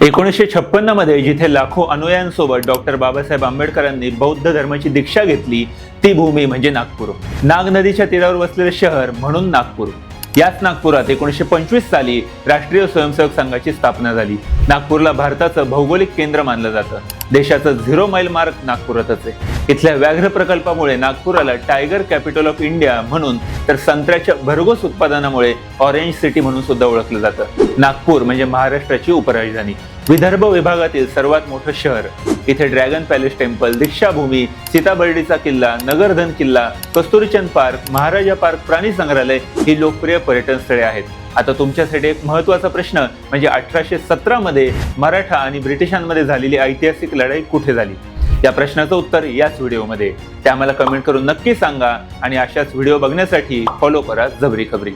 एकोणीसशे छप्पन्नमध्ये जिथे लाखो अनुयायांसोबत डॉक्टर बाबासाहेब आंबेडकरांनी बौद्ध धर्माची दीक्षा घेतली ती भूमी म्हणजे नागपूर. नाग नदीच्या तीरावर वसलेले शहर म्हणून नागपूर. याच नागपुरात एकोणीसशे पंचवीस साली राष्ट्रीय स्वयंसेवक संघाची स्थापना झाली. नागपूरला भारताचं भौगोलिक केंद्र मानलं जातं. देशाचं झिरो माईल मार्क नागपुरातच आहे. इथल्या व्याघ्र प्रकल्पामुळे नागपुराला टायगर कॅपिटल ऑफ इंडिया म्हणून तर संत्र्याच्या भरघोस उत्पादनामुळे ऑरेंज सिटी म्हणून सुद्धा ओळखलं जातं. नागपूर म्हणजे महाराष्ट्राची उपराजधानी. विदर्भ विभागातील सर्वात मोठं शहर इथे ड्रॅगन पॅलेस टेम्पल दीक्षाभूमी सीताबर्डीचा किल्ला नगरधन किल्ला कस्तुरीचंद पार्क महाराजा पार्क प्राणी संग्रहालय ही लोकप्रिय पर्यटन स्थळे आहेत. आता तुमच्यासाठी एक महत्त्वाचा प्रश्न म्हणजे अठराशे सतरा मध्ये मराठा आणि ब्रिटिशांमध्ये झालेली ऐतिहासिक लढाई कुठे झाली? या प्रश्नाचं उत्तर याच व्हिडिओमध्ये. ते आम्हाला कमेंट करून नक्की सांगा आणि अशाच व्हिडिओ बघण्यासाठी फॉलो करा जबरी खबरी.